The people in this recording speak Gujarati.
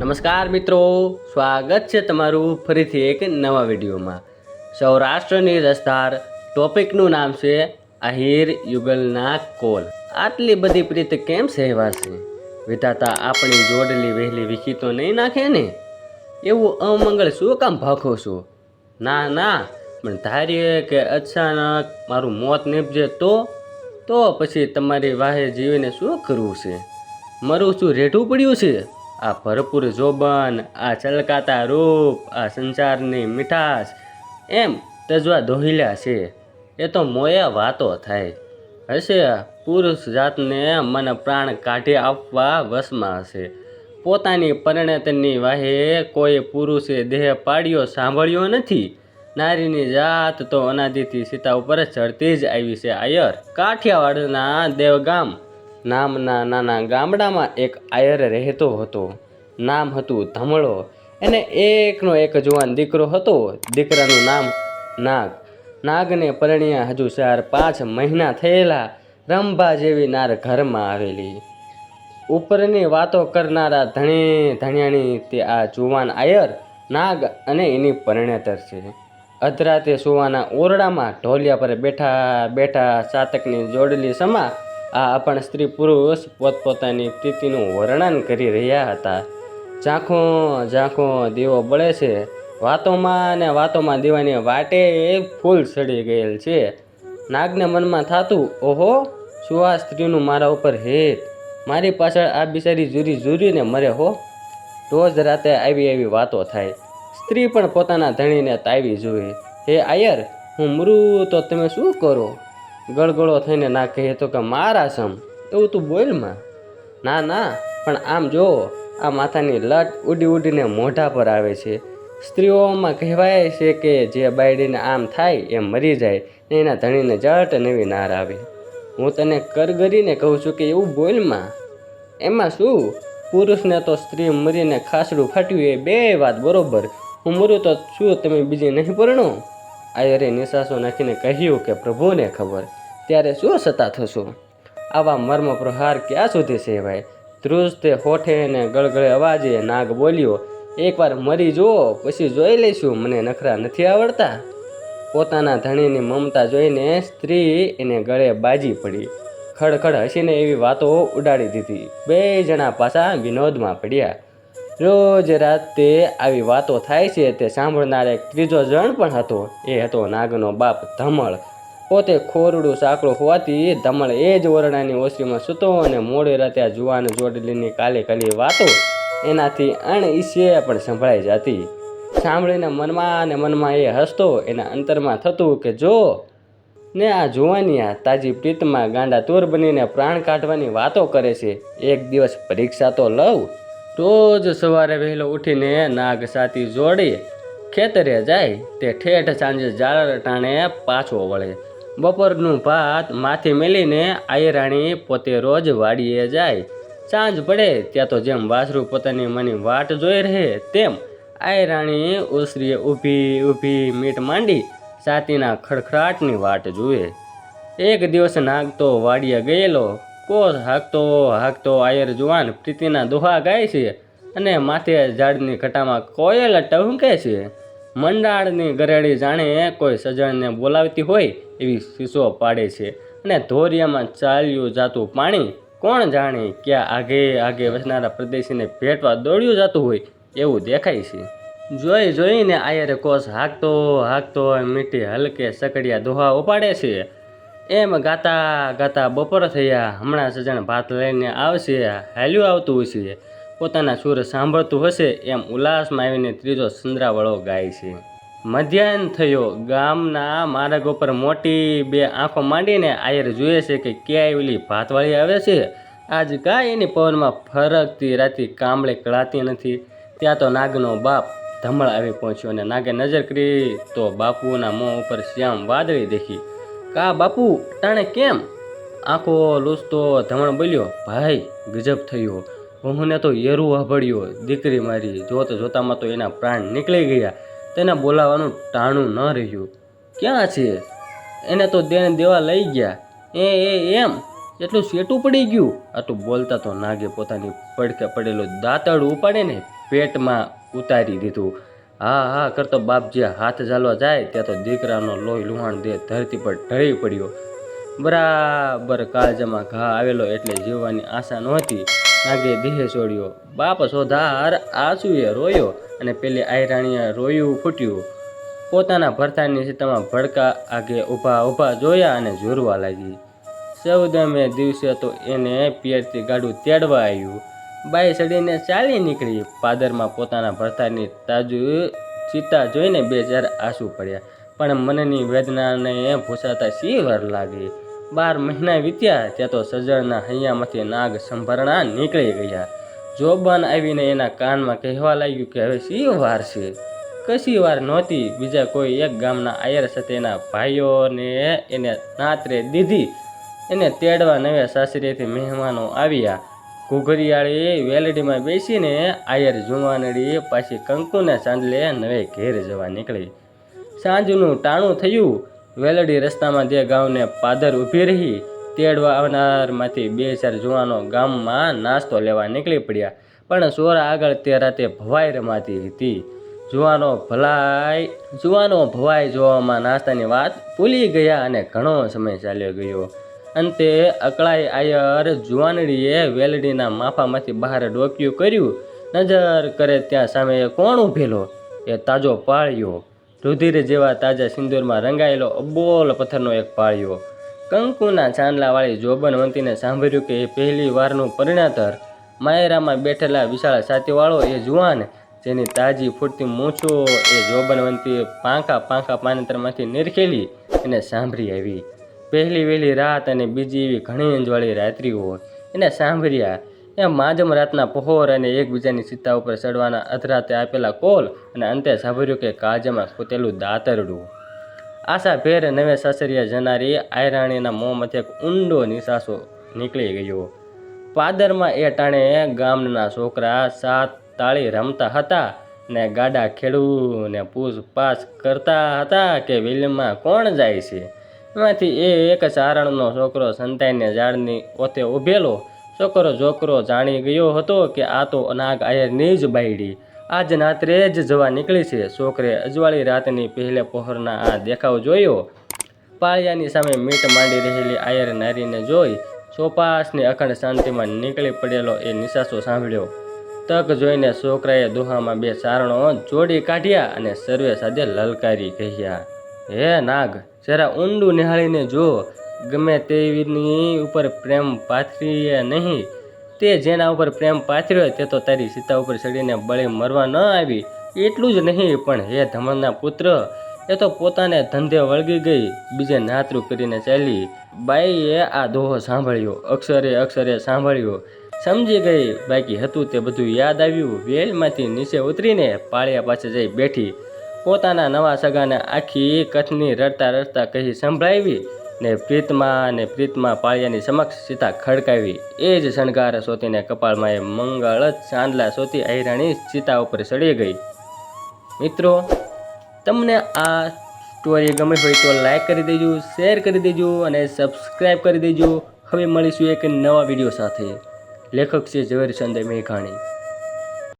નમસ્કાર મિત્રો, સ્વાગત છે તમારું ફરીથી એક નવા વિડીયોમાં. સૌરાષ્ટ્રની રસધાર ટોપિકનું નામ છે આહિર યુગલના કોલ. આટલી બધી પ્રીત કેમ સહેવાશે વિધાતા આપણી જોડલી વહેલી વીખી તો નહીં નાખે ને? એવું અમંગળ શું? કામ ભાખો છો? ના ના, પણ ધારીએ કે અચાનક મારું મોત નીપજે તો? તો પછી તમારી વાહે જીવીને શું કરવું છે? મરું શું રેઠું પડ્યું છે? આ ભરપૂર જોબન, આ ચલકાતા રૂપ, આ સંસારની મીઠાશ, એમ તજવા દોહિલા છે. એ તો મોયા વાતો થાય. હશે પુરુષ જાતને મને પ્રાણ કાઢી આપવા વશમાં હશે. પોતાની પરિણતની વાહે કોઈ પુરુષે દેહ પાડ્યો સાંભળ્યો નથી. નારીની જાત તો અનાદિથી સીતા ઉપર ચડતી જ આવી છે. આયર કાઠિયાવાડના દેવગામ નામના નાના ગામડામાં એક આયર રહેતો હતો. નામ હતું ધમળો. એને એકનો એક જુવાન દીકરો હતો. દીકરાનું નામ નાગ. નાગને પરણ્યા હજુ ચાર પાંચ મહિના થયેલા રંભા જેવી નાર ઘરમાં આવેલી. ઉપરની વાતો કરનારા ધણી ધણિયાણી તે આ જુવાન આયર, નાગ અને એની પરણેતર છે. અધરાતે સુવાના ઓરડામાં ઢોલિયા પર બેઠા બેઠા સાતકની જોડલી સમા આ આપણ સ્ત્રી પુરુષ પોતપોતાની પ્રીતિનું વર્ણન કરી રહ્યા હતા. ઝાંખો ઝાંખો દીવો બળે છે. વાતોમાં ને વાતોમાં દીવાની વાટે ફૂલ સડી ગયેલ છે. નાગને મનમાં થાતું, ઓહો, શું આ સ્ત્રીનું મારા ઉપર હેત? મારી પાછળ આ બિચારી જુરી જુરીને મરે હો. રોજ રાતે આવી આવી વાતો થાય. સ્ત્રી પણ પોતાના ધણીને તાવી જુએ. હે આયર, હું મરું તો તમે શું કરો? ગળગળો થઈને ના કહે તો કે મારા સમ, એવું તું બોલમાં ના ના, પણ આમ જો, આ માથાની લટ ઉડી ઉડીને મોઢા પર આવે છે. સ્ત્રીઓમાં કહેવાય છે કે જે બાયડીને આમ થાય એમ મરી જાય ને એના ધણીને જટ નવી નાર આવે. હું તને કરગરીને કહું છું કે એવું બોલમાં એમાં શું? પુરુષને તો સ્ત્રી મરીને ખાસડું ફાટ્યું એ બે વાત બરોબર. હું મરું તો શું તમે બીજી નહીં પરણો? આયરે નિશાસો નાખીને કહ્યું કે, પ્રભુને ખબર, ત્યારે શું સતા થશો? આવા મર્મ પ્રહાર ક્યાં સુધી સેવાય? ધ્રુજ તે હોઠે ને ગળગળે અવાજે નાગ બોલ્યો, એકવાર મરી જુઓ, પછી જોઈ લઈશું, મને નખરા નથી આવડતા. પોતાના ધણીની મમતા જોઈને સ્ત્રી એને ગળે બાજી પડી. ખડખડ હસીને એવી વાતો ઉડાડી દીધી. બે જણા પાછા વિનોદમાં પડ્યા. રોજ રાતે આવી વાતો થાય છે તે સાંભળનાર એક ત્રીજો જણ પણ હતો. એ હતો નાગનો બાપ ધમળ. પોતે ખોરડું સાંકડું હોવાથી ધમળ એ જ ઓરડાની ઓસરીમાં સૂતો અને મોડી રાતે આ જુવાન જોડલીની કાલે કાલી વાતો એનાથી અણ ઈચ્છે પણ સંભળાઈ જતી. સાંભળીને મનમાં અને મનમાં એ હસતો એના અંતરમાં થતું કે જો, ને આ જુવાનિયા તાજી પ્રીતમાં ગાંડા તૂર બનીને પ્રાણ કાઢવાની વાતો કરે છે. એક દિવસ પરીક્ષા તો લઉં. રોજ સવારે વહેલો ઉઠીને નાગ સાથી જોડી ખેતરે જાય તે ઠેઠ સાંજે જાળ ટાણે પાછો વળે. બપોરનું ભાત માથે મેલીને આયરાણી પોતે રોજ વાડીએ જાય. સાંજ પડે ત્યાં તો જેમ વાસરું પોતાની મની વાટ જોઈ રહે તેમ આયરાણી ઉસરીએ ઊભી ઊભી મીટ માંડી સાતીના ખડખડાટની વાટ જુએ. એક દિવસ નાગ તો વાડીએ ગયેલો કોસ હાકતો હાકતો આયર જુવાન પ્રીતિના દોહા ગાય છે અને માથે ઝાડની ઘટામાં કોયલ ટહુંકે છે. મંડાળની ગરેડી જાણે કોઈ સજણને બોલાવતી હોય એવી શીશો પાડે છે અને ધોરિયામાં ચાલ્યું જાતું પાણી કોણ જાણે ક્યાં આગે આગે વસનારા પ્રદેશીને ભેટવા દોડ્યું જતું હોય એવું દેખાય છે. જોઈ જોઈને આયરે કોસ હાકતો હાકતો મીઠી હલકે સકડિયા દોહા ઉપાડે છે. એમ ગાતા ગાતા બપોર થયા. હમણાં સજણ ભાત લઈને આવશે. હાલ્યું આવતું હશે પોતાના સુર સાંભળતું હશે એમ ઉલ્લાસમાં આવીને ત્રીજો સંદ્રાવળો ગાય છે. મધ્યાહન થયો. ગામના માર્ગ ઉપર મોટી બે આંખો માંડીને આયર જુએ છે કે ક્યાંય ઓલી ભાતવાળી આવે છે. આજ કાંઈ એની પવનમાં ફરકતી રાતી કામળે કળાતી નથી. ત્યાં તો નાગનો બાપ ધમળ આવી પહોંચ્યો અને નાગે નજર કરી તો બાપુના મોં ઉપર શ્યામ વાદળી દેખી. કા બાપુ, તાણે કેમ? આંખો લૂસતો ધમણ બોલ્યો, ભાઈ, ગજબ થયો. હું તો યરું વાભળ્યો દીકરી મારી. જોત જોતામાં તો એના પ્રાણ નીકળી ગયા. તેને બોલાવવાનું ટાણું ન રહ્યું. ક્યાં છે? એને તો દેણ દેવા લઈ ગયા. એ એ, એમ. એટલું શેટું પડી ગયું. આટલું બોલતા તો નાગે પોતાની પડકે પડેલો દાંતડ ઉપાડે ને પેટમાં ઉતારી દીધું. હા હા, કરતો બાપ જે હાથ ઝાલવા જાય, ત્યાં તો દીકરાનો લોહી લુહાણ દે, ધરતી પર ઢળી પડ્યો. બરાબર કાળજામાં ઘા આવેલો એટલે જીવવાની આશા નહોતી. નાગે દેહ છોડ્યો બાપ સોધાર આંસુએ રોયો અને પેલી આયરાણીએ રોયું ફૂટ્યું. પોતાના ભરતાની સીતામાં ભડકા આગે ઊભા ઊભા જોયા અને જોરવા લાગી. ચૌદમે દિવસે તો એને પિયરથી ગાડું તેડવા આવ્યું. બાઈ સડીને ચાલી નીકળી. પાદરમાં પોતાના ભરતાની તાજુ ચિત્તા જોઈને બે ચાર આંસુ પડ્યા. પણ મનની વેદનાને ભૂસાતા સી વાર લાગી. બાર મહિના વીત્યા, ત્યાં તો સજળના હૈયામાંથી નાગ સંભરણા નીકળી ગયા. જોબાન આવીને એના કાનમાં કહેવા લાગ્યું કે, હવે સી વાર છે. કશી વાર નહોતી, બીજા કોઈ એક ગામના આયર સાથે એના ભાઈઓને એને નાતરે દીધી. એને તેડવા નવે સાસરીથી મહેમાનો આવ્યા. ઘૂઘરિયાળી વેલડીમાં બેસીને આયર જુવાનડી પાછી કંકુને ચાંદલે નવે ઘેર જવા નીકળી. સાંજનું ટાણું થયું. વેલડી રસ્તામાં જે ગામને પાદર ઊભી રહી, તેડવા આવનારમાંથી બે ચાર જુવાનો ગામમાં નાસ્તો લેવા નીકળી પડ્યા. પણ સોરા આગળ તે રાતે ભવાઈ રમાતી હતી. જુવાનો ભલાઈ, જુવાનો ભવાઈ જોવામાં નાસ્તાની વાત ભૂલી ગયા અને ઘણો સમય ચાલ્યો ગયો. અંતે અકળાઈ આયર જુવાનડીએ વેલડીના માફામાંથી બહાર ડોક્યું કર્યું, નજર કરે ત્યાં સામે કોણ ઊભેલો? એ તાજો પાળ્યો. રુધિર જેવા તાજા સિંદૂરમાં રંગાયેલો અબોલ પથ્થરનો એક પાળ્યો. કંકુના ચાંદલાવાળી જોબનવંતીને સાંભળ્યું કે એ પહેલી વારનું પરિણાતર. માયરામાં બેઠેલા વિશાળ સાતીવાળો એ જુવાન, જેની તાજી ફૂટતી મૂછો એ જોબનવંતીએ પાંખા પાંખા પાનેતરમાંથી નિરખેલી એને સાંભળી આવી. પહેલી વહેલી રાત અને બીજી એવી ઘણી અંજવાળી રાત્રિઓ એને સાંભળ્યા એ માજમ રાતના પહોર અને એકબીજાની સીતા ઉપર ચડવાના અધરાતે આપેલા કોલ અને અંતે સાંભળ્યું કે કાજમાં ખૂતેલું દાતરડું. આશા ભેર નવે સાસરિયા જનારી આયરાણીના મોંમાંથી એક ઊંડો નિશાસો નીકળી ગયો. પાદરમાં એ ટાણે ગામના છોકરા સાત તાળી રમતા હતા ને ગાડા ખેડૂ ને પૂછપાછ કરતા હતા કે વિલમાં કોણ જાય છે? એમાંથી એ એક ચારણનો છોકરો સંતાઈને ઝાડની ઓથે ઊભેલો છોકરો છોકરો જાણી ગયો હતો કે આ તો અનાગ આયરની જ બાયડી. આજ રાત્રે જ જવા નીકળી છે. છોકરે અજવાળી રાતની પહેલે પહોરના આ દેખાવ જોયો. પાળિયાની સામે મીટ માંડી રહેલી આયર નારીને જોઈ. ચોપાસની અખંડ શાંતિમાં નીકળી પડેલો એ નિશાસો સાંભળ્યો. તક જોઈને છોકરાએ દુહામાં બે ચારણો જોડી કાઢ્યા અને સર્વે સાથે લલકારી કહ્યા. હે નાગ, જરા ઊંડું નિહાળીને જો. ગમે તેવીની ઉપર પ્રેમ પાથરીએ નહીં. તે જેના ઉપર પ્રેમ પાથર્યો તે તો તારી સીતા ઉપર ચડીને બળી મરવા ન આવી. એટલું જ નહીં, પણ હે ધમણના પુત્ર, એ તો પોતાને ધંધે વળગી ગઈ, બીજે નાતરું કરીને ચાલી. બાઈએ આ દોહો સાંભળ્યો, અક્ષરે અક્ષરે સાંભળ્યો. સમજી ગઈ, બાકી હતું તે બધું યાદ આવ્યું. વેલમાંથી નીચે ઉતરીને પાળિયા પાસે જઈ બેઠી. પોતાના નવા સગાને આખી કથની રડતા રડતા કહી સંભળાવી ને પ્રીતમાં ને પ્રીતમાં પાળિયાની સમક્ષ સીતા ખડકાવી. એ જ શણગાર સોતીને કપાળમાં એ મંગળ ચાંદલા સોતી આયરાણી સીતા ઉપર ચડી ગઈ. મિત્રો, તમને આ સ્ટોરી ગમે હોય તો લાઈક કરી દેજો શેર કરી દેજો અને સબસ્ક્રાઈબ કરી દેજો. હવે મળીશું એક નવા વીડિયો સાથે. લેખક છે ઝવેરચંદ મેઘાણી.